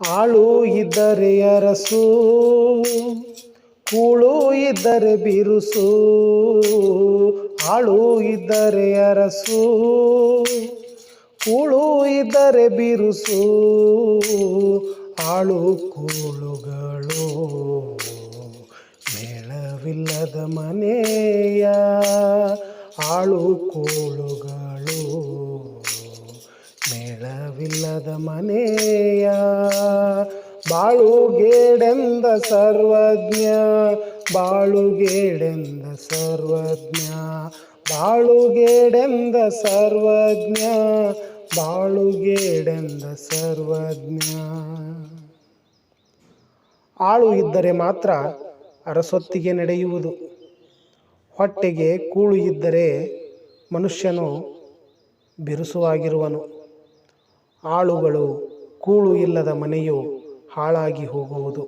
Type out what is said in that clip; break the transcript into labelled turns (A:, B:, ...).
A: ಆಳು ಇದ್ದರೆ ಅರಸು, ಕೂಳು ಇದ್ದರೆ ಬಿರುಸು. ಆಳು ಇದ್ದರೆ ಅರಸು, ಕೂಳು ಇದ್ದರೆ ಬಿರುಸು. ಆಳು ಕೂಳುಗಳು ಮೇಳವಿಲ್ಲದ ಮನೆಯ ಆಳು ಕೂಳುಗಳು ಮೇಳವಿಲ್ಲದ ಮನೆಯ ಬಾಳುಗೇಡೆಂದ ಸರ್ವಜ್ಞ ಬಾಳುಗೇಡೆಂದ ಸರ್ವಜ್ಞ ಬಾಳುಗೇಡೆಂದ ಸರ್ವಜ್ಞ ಬಾಳುಗೇಡೆಂದ ಸರ್ವಜ್ಞ. ಆಳು ಇದ್ದರೆ ಮಾತ್ರ ಅರಸೊತ್ತಿಗೆ ನಡೆಯುವುದು. ಹೊಟ್ಟೆಗೆ ಕೂಳು ಇದ್ದರೆ ಮನುಷ್ಯನು ಬಿರುಸುವಾಗಿರುವನು. ಆಳುಗಳು ಕೂಳು ಇಲ್ಲದ ಮನೆಯು ಹಾಳಾಗಿ ಹೋಗುವುದು.